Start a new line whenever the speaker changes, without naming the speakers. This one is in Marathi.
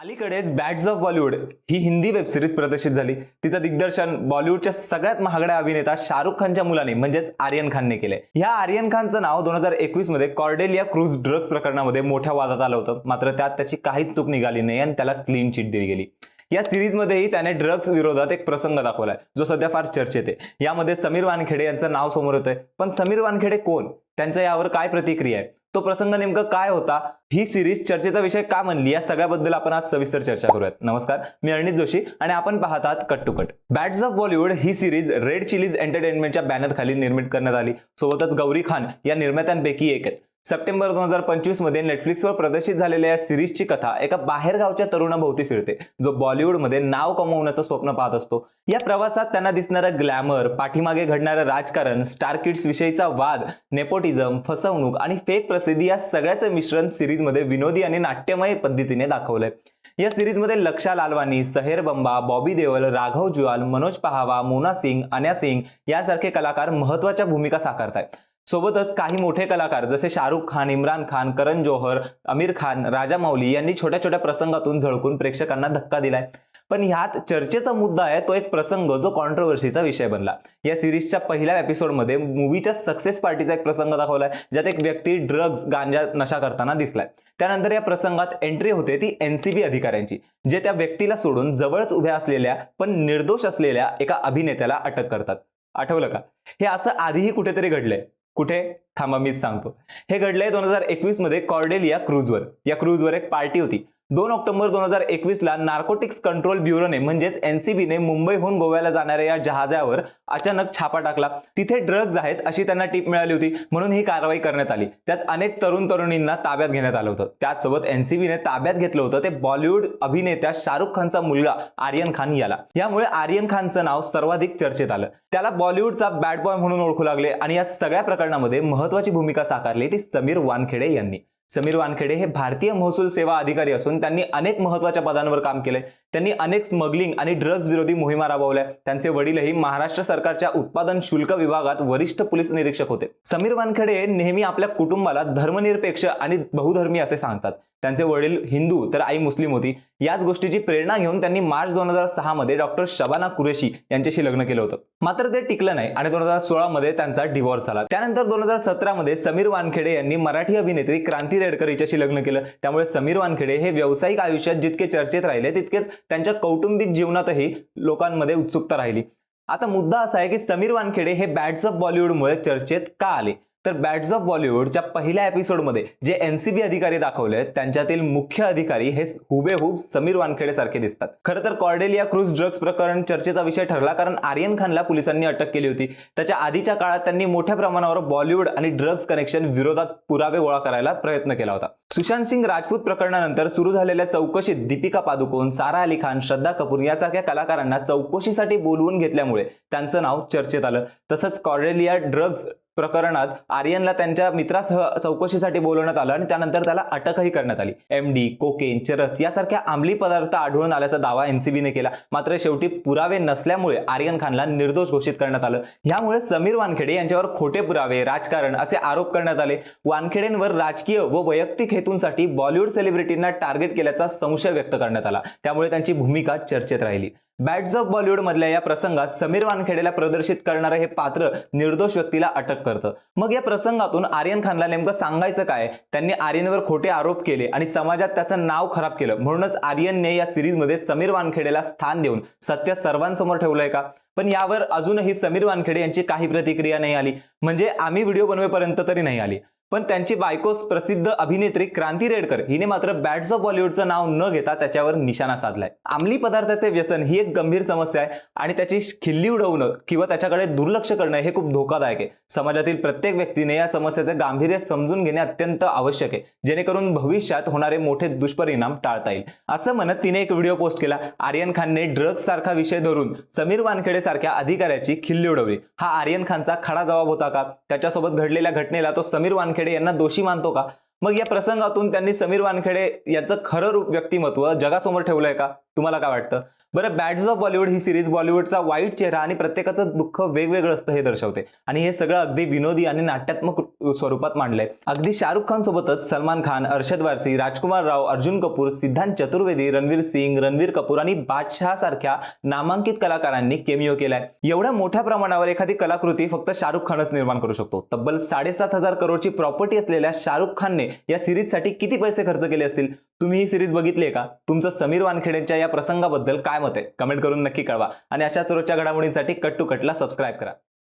अलीकडेच बॅड्स ऑफ बॉलिवूड ही हिंदी वेबसिरीज प्रदर्शित झाली. तिचं दिग्दर्शन बॉलिवूडच्या सगळ्यात महागड्या अभिनेता शाहरुख खानच्या मुलाने म्हणजेच आर्यन खानने केले. ह्या आर्यन खानचं नाव दोन हजार एकवीसमध्ये कॉर्डेलिया क्रूज ड्रग्ज प्रकरणामध्ये मोठ्या वादात आलं होतं. मात्र त्यात त्याची काहीच चूक निघाली नाही आणि त्याला क्लीन चिट दिली गेली. या सिरीजमध्येही त्याने ड्रग्ज विरोधात एक प्रसंग दाखवलाय जो सध्या फार चर्चेत आहे. यामध्ये समीर वानखेडे यांचं नाव समोर येतंय. पण समीर वानखेडे कोण? त्यांच्या यावर काय प्रतिक्रिया आहे? तो प्रसंग नेमका काय होता? ही सिरीज चर्चेचा विषय का म्हणली या सगळ्याबद्दल आपण आज सविस्तर चर्चा करूयात. नमस्कार मी अरणित जोशी आणि आपण पाहतात cut to cut bats of Bollywood he series red chillies एंटरटेनमेंटच्या बॅनर खाली निर्मित करण्यात आली. सोबतच गौरी खान या निर्मात्यांपैकी एक आहेत. सप्टेंबर दोन हजार पंचवीसमध्ये नेटफ्लिक्सवर प्रदर्शित झालेल्या या सिरीजची कथा एका बाहेरगावच्या तरुणाभोवती फिरते जो बॉलिवूडमध्ये नाव कमवण्याचं स्वप्न पाहत असतो. या प्रवासात त्यांना दिसणारं ग्लॅमर पाठीमागे घडणारं राजकारण स्टार किड्स विषयीचा वाद नेपोटिझम फसवणूक आणि फेक प्रसिद्धी या सगळ्याचं मिश्रण सिरीजमध्ये विनोदी आणि नाट्यमय पद्धतीने दाखवलंय. या सिरीजमध्ये लक्षा लालवानी सहेर बंबा बॉबी देवल राघव जुआल मनोज पहावा मोना सिंग अन्या सिंग यासारखे कलाकार महत्त्वाच्या भूमिका साकारतायत. सोबतच काही मोठे कलाकार जसे शाहरुख खान इम्रान खान करण जोहर आमिर खान राजा मौली यांनी छोट्या छोट्या प्रसंगातून झळकून प्रेक्षकांना धक्का दिलाय. पण ह्यात चर्चेचा मुद्दा आहे तो एक प्रसंग जो कॉन्ट्रोवर्सीचा विषय बनला. या सिरीजच्या पहिल्या एपिसोडमध्ये मूवीच्या सक्सेस पार्टीचा एक प्रसंग दाखवलाय ज्यात एक व्यक्ती ड्रग्ज गांजा नशा करताना दिसलाय. त्यानंतर या प्रसंगात एंट्री होते ती एनसीबी अधिकाऱ्यांची जे त्या व्यक्तीला सोडून जवळच उभ्या असलेल्या पण निर्दोष असलेल्या एका अभिनेत्याला अटक करतात. आठवलं का? हे असं आधीही कुठेतरी घडलंय. कुठे? थांबा मीच सांगतो. हे घडलंय दोन हजार एकवीसमध्ये कॉर्डेलिया क्रूजवर. या क्रूजवर एक पार्टी होती. दोन ऑक्टोबर दोन हजार एकवीस ला नार्कोटिक्स कंट्रोल ब्युरोने म्हणजेच एनसीबीने मुंबईहून गोव्याला जाणाऱ्या या जहाजावर अचानक छापा टाकला. तिथे ड्रग्ज आहेत अशी त्यांना टीप मिळाली होती म्हणून ही कारवाई करण्यात आली. त्यात अनेक तरुण तरुणींना ताब्यात घेण्यात आलं होतं. त्याचसोबत एनसीबीने ताब्यात घेतलं होतं ते बॉलिवूड अभिनेत्या शाहरुख खानचा मुलगा आर्यन खान याला. यामुळे आर्यन खानचं नाव सर्वाधिक चर्चेत आलं. त्याला बॉलिवूडचा बॅड बॉय म्हणून ओळखू लागले आणि या सगळ्या प्रकरणामध्ये महत्वाची भूमिका साकारली ती समीर वानखेडे यांनी. समीर वानखेडे हे भारतीय महसूल सेवा अधिकारी असून त्यांनी अनेक महत्त्वाच्या पदांवर काम केलंय. त्यांनी अनेक स्मगलिंग आणि ड्रग्ज विरोधी मोहिमा राबवल्या. त्यांचे वडीलही महाराष्ट्र सरकारच्या उत्पादन शुल्क विभागात वरिष्ठ पोलीस निरीक्षक होते. समीर वानखेडे नेहमी आपल्या कुटुंबाला धर्मनिरपेक्ष आणि बहुधर्मी असे सांगतात. त्यांचे वडील हिंदू तर आई मुस्लिम होती. याच गोष्टीची प्रेरणा घेऊन त्यांनी मार्च दोन हजार सहा मध्ये डॉक्टर शबाना कुरेशी यांच्याशी लग्न केलं होतं. मात्र ते टिकलं नाही आणि दोन हजार सोळा मध्ये त्यांचा डिवॉर्स झाला. त्यानंतर दोन हजार सतरा मध्ये समीर वानखेडे यांनी मराठी अभिनेत्री क्रांती रेडकर हिच्याशी लग्न केलं. त्यामुळे समीर वानखेडे हे व्यावसायिक आयुष्यात जितके चर्चेत राहिले तितकेच त्यांच्या कौटुंबिक जीवनातही लोकांमध्ये उत्सुकता राहिली. आता मुद्दा असा आहे की समीर वानखेडे हे बॅड्स ऑफ बॉलिवूडमुळे चर्चेत का आले? तर बॅट्स ऑफ बॉलिवूडच्या पहिल्या एपिसोडमध्ये जे एनसीबी अधिकारी दाखवले त्यांच्यातील मुख्य अधिकारी हे हुबेहूब समीर वानखेडे सारखे दिसतात. खरं तर कॉर्डेलिया क्रूज ड्रग्ज प्रकरण चर्चेचा विषय ठरला कारण आर्यन खानला पोलिसांनी अटक केली होती. त्याच्या आधीच्या काळात त्यांनी मोठ्या प्रमाणावर बॉलिवूड आणि ड्रग्ज कनेक्शन विरोधात पुरावे गोळा करायला प्रयत्न केला होता. सुशांत सिंग राजपूत प्रकरणानंतर सुरू झालेल्या चौकशीत दीपिका पादुकोण सारा अली खान श्रद्धा कपूर यासारख्या कलाकारांना चौकशीसाठी बोलवून घेतल्यामुळे त्यांचं नाव चर्चेत आलं. तसंच कॉर्डेलिया ड्रग्ज प्रकरणात आर्यनला त्यांच्या मित्रासह चौकशीसाठी बोलवण्यात आलं आणि त्यानंतर त्याला अटकही करण्यात आली. एम डी कोकेन चरस यासारख्या अंमली पदार्थ आढळून आल्याचा दावा एनसीबीने केला. मात्र शेवटी पुरावे नसल्यामुळे आर्यन खानला निर्दोष घोषित करण्यात आलं. यामुळे समीर वानखेडे यांच्यावर खोटे पुरावे राजकारण असे आरोप करण्यात आले. वानखेडेंवर राजकीय व वैयक्तिक हेतूंसाठी बॉलिवूड सेलिब्रिटींना टार्गेट केल्याचा संशय व्यक्त करण्यात आला. त्यामुळे त्यांची भूमिका चर्चेत राहिली. बॅट्स ऑफ बॉलिवूडमधल्या या प्रसंगात समीर वानखेडेला प्रदर्शित करणारं हे पात्र निर्दोष व्यक्तीला अटक करतं. मग या प्रसंगातून आर्यन खानला नेमकं सांगायचं काय? त्यांनी आर्यनवर खोटे आरोप केले आणि समाजात त्याचं नाव खराब केलं. म्हणूनच आर्यनने या सिरीजमध्ये समीर वानखेडेला स्थान देऊन सत्य सर्वांसमोर ठेवलंय का? पण यावर अजूनही समीर वानखेडे यांची काही प्रतिक्रिया नाही आली. म्हणजे आम्ही व्हिडिओ बनवेपर्यंत तरी नाही आली. पण त्यांची बायको प्रसिद्ध अभिनेत्री क्रांती रेडकर हिने मात्र बॅट्स ऑफ बॉलिवूडचं नाव न घेता त्याच्यावर निशाणा साधलाय. अंमली पदार्थाचे व्यसन ही एक गंभीर समस्या आहे आणि त्याची खिल्ली उडवणं किंवा त्याच्याकडे दुर्लक्ष करणं हे खूप धोकादायक आहे. समाजातील प्रत्येक व्यक्तीने या समस्येचे गांभीर्य समजून घेणे अत्यंत आवश्यक आहे. जेणेकरून भविष्यात होणारे मोठे दुष्परिणाम टाळता येईल. असं म्हणत तिने एक व्हिडिओ पोस्ट केला. आर्यन खानने ड्रग्ज सारखा विषय धरून समीर वानखेडे सारख्या अधिकाऱ्याची खिल्ली उडवली. हा आर्यन खानचा खडा जबाब होता का? त्याच्यासोबत घडलेल्या घटनेला तो समीर वानखेडे यांना दोषी मानतो का? मग या प्रसंगातून त्यांनी समीर वानखेडे यांचं खरं रूप व्यक्तिमत्व जगासमोर ठेवलंय का? तुम्हाला काय वाटतं? बरं बॅड्स ऑफ बॉलिवूड ही सिरीज बॉलिवूडचा वाईट चेहरा आणि प्रत्येकाचं दुःख वेगवेगळं असतं हे दर्शवते. आणि हे सगळं अगदी विनोदी आणि नाट्यात्मक स्वरूपात मांडले अगदी शाहरुख खान सोबतच सलमान खान अर्षद वारसी राजकुमार राव अर्जुन कपूर सिद्धांत चतुर्वेदी रणवीर सिंग रणवीर कपूर आणि बादशाह सारख्या नामांकित कलाकारांनी केमिओ केलाय. एवढ्या मोठ्या प्रमाणावर एखादी कलाकृती फक्त शाहरुख खानच निर्माण करू शकतो. तब्बल साडेसात हजार करोडची प्रॉपर्टी असलेल्या शाहरुख खानने या सिरीजसाठी किती पैसे खर्च केले असतील? तुम्ही ही सिरीज बघितली आहे का? तुमचं समीर वानखेडेंच्या या प्रसंगाबद्दल काय मत आहे? कमेंट करून नक्की कळवा. आणि अशाच रोजच्या घडामोडींसाठी कट टू कटला सबस्क्राईब करा.